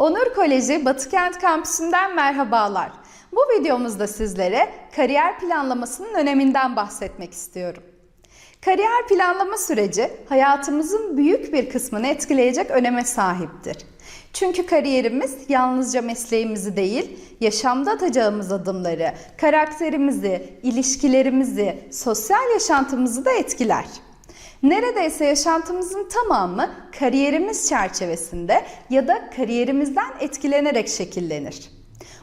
Onur Koleji Batıkent Kampüsü'nden merhabalar. Bu videomuzda sizlere kariyer planlamasının öneminden bahsetmek istiyorum. Kariyer planlama süreci hayatımızın büyük bir kısmını etkileyecek öneme sahiptir. Çünkü kariyerimiz yalnızca mesleğimizi değil, yaşamda atacağımız adımları, karakterimizi, ilişkilerimizi, sosyal yaşantımızı da etkiler. Neredeyse yaşantımızın tamamı kariyerimiz çerçevesinde ya da kariyerimizden etkilenerek şekillenir.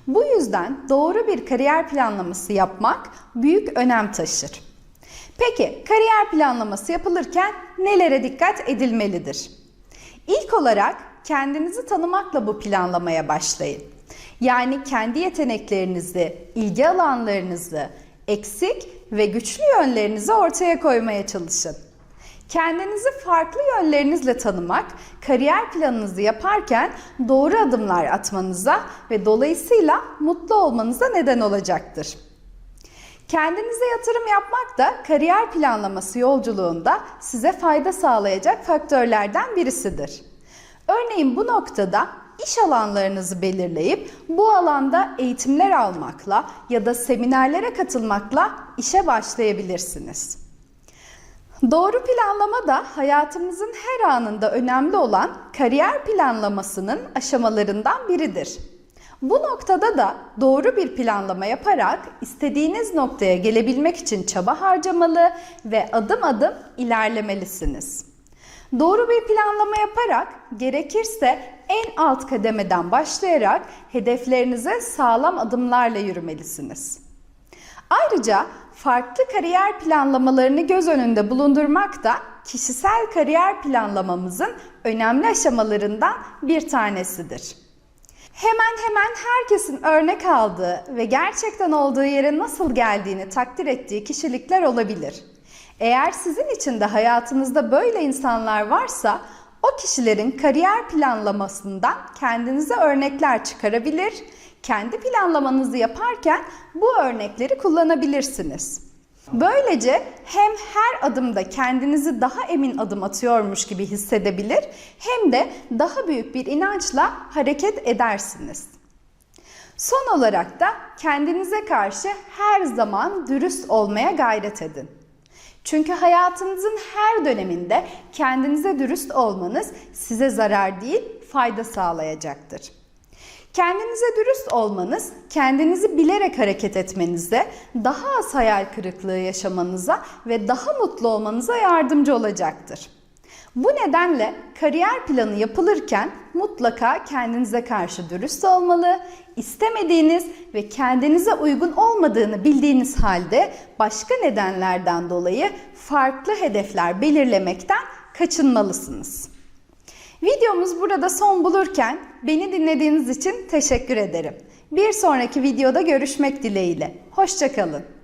Bu yüzden doğru bir kariyer planlaması yapmak büyük önem taşır. Peki kariyer planlaması yapılırken nelere dikkat edilmelidir? İlk olarak kendinizi tanımakla bu planlamaya başlayın. Yani kendi yeteneklerinizi, ilgi alanlarınızı, eksik ve güçlü yönlerinizi ortaya koymaya çalışın. Kendinizi farklı yönlerinizle tanımak, kariyer planınızı yaparken doğru adımlar atmanıza ve dolayısıyla mutlu olmanıza neden olacaktır. Kendinize yatırım yapmak da kariyer planlaması yolculuğunda size fayda sağlayacak faktörlerden birisidir. Örneğin bu noktada iş alanlarınızı belirleyip bu alanda eğitimler almakla ya da seminerlere katılmakla işe başlayabilirsiniz. Doğru planlama da hayatımızın her anında önemli olan kariyer planlamasının aşamalarından biridir. Bu noktada da doğru bir planlama yaparak istediğiniz noktaya gelebilmek için çaba harcamalı ve adım adım ilerlemelisiniz. Doğru bir planlama yaparak gerekirse en alt kademeden başlayarak hedeflerinize sağlam adımlarla yürümelisiniz. Ayrıca farklı kariyer planlamalarını göz önünde bulundurmak da kişisel kariyer planlamamızın önemli aşamalarından bir tanesidir. Hemen hemen herkesin örnek aldığı ve gerçekten olduğu yere nasıl geldiğini takdir ettiği kişilikler olabilir. Eğer sizin için de hayatınızda böyle insanlar varsa o kişilerin kariyer planlamasından kendinize örnekler çıkarabilir, kendi planlamanızı yaparken bu örnekleri kullanabilirsiniz. Böylece hem her adımda kendinizi daha emin adım atıyormuş gibi hissedebilir hem de daha büyük bir inançla hareket edersiniz. Son olarak da kendinize karşı her zaman dürüst olmaya gayret edin. Çünkü hayatınızın her döneminde kendinize dürüst olmanız size zarar değil, fayda sağlayacaktır. Kendinize dürüst olmanız, kendinizi bilerek hareket etmenize, daha az hayal kırıklığı yaşamanıza ve daha mutlu olmanıza yardımcı olacaktır. Bu nedenle kariyer planı yapılırken mutlaka kendinize karşı dürüst olmalı, istemediğiniz ve kendinize uygun olmadığını bildiğiniz halde başka nedenlerden dolayı farklı hedefler belirlemekten kaçınmalısınız. Videomuz burada son bulurken beni dinlediğiniz için teşekkür ederim. Bir sonraki videoda görüşmek dileğiyle. Hoşçakalın.